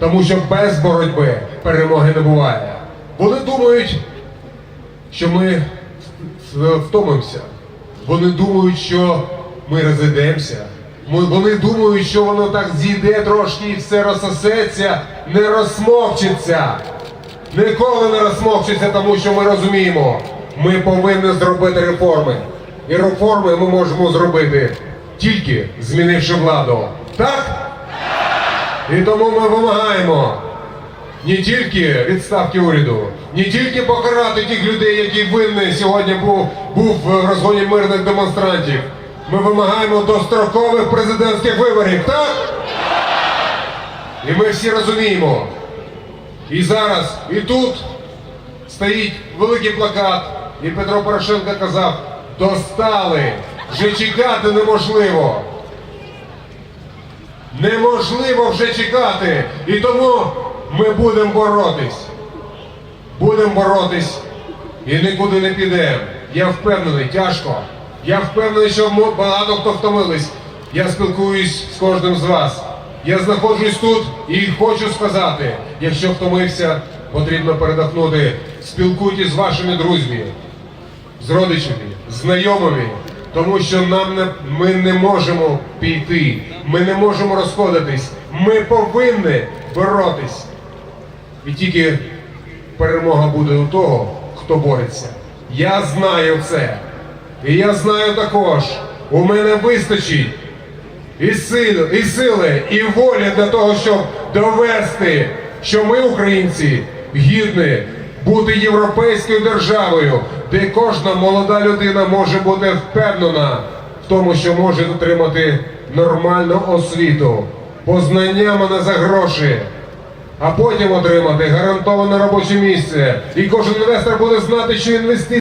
тому що без боротьби перемоги не буває. Вони думають, що ми втомимося. Вони думають, що ми розійдемося. Вони думають, що воно так зійде трошки і все розсосеться, не розсмокчиться. Ніколи не розсмокчиться, тому що ми розуміємо, ми повинні зробити реформи. І реформи ми можемо зробити тільки змінивши владу. Так? І тому ми вимагаємо не тільки відставки уряду, не тільки покарати тих людей, які винні сьогодні був, був в розгоні мирних демонстрантів. Ми вимагаємо дострокових президентських виборів, так? І ми всі розуміємо. І зараз, і тут стоїть великий плакат, і Петро Порошенко казав: достали, вже чекати неможливо. Неможливо вже чекати. І тому ми будемо боротись. Будемо боротись і нікуди не підемо. Я впевнений, тяжко. Я впевнений, що багато хто втомились. Я спілкуюсь з кожним з вас. Я знаходжусь тут і хочу сказати, якщо втомився, потрібно передохнути. Спілкуйтесь з вашими друзями, з родичами, знайомими, тому що нам не, ми не можемо піти, ми не можемо розходитись. Ми повинні боротись. І тільки перемога буде у того, хто бореться. Я знаю це. І я знаю також, у мене вистачить і сили, і сили, і волі для того, щоб довести, що ми, українці, гідні бути європейською державою, де кожна молода людина може бути впевнена в тому, що може отримати нормальну освіту, познаннями не за гроші а потім отримати гарантоване робоче місце. І кожен інвестор буде знати, що інвестиції.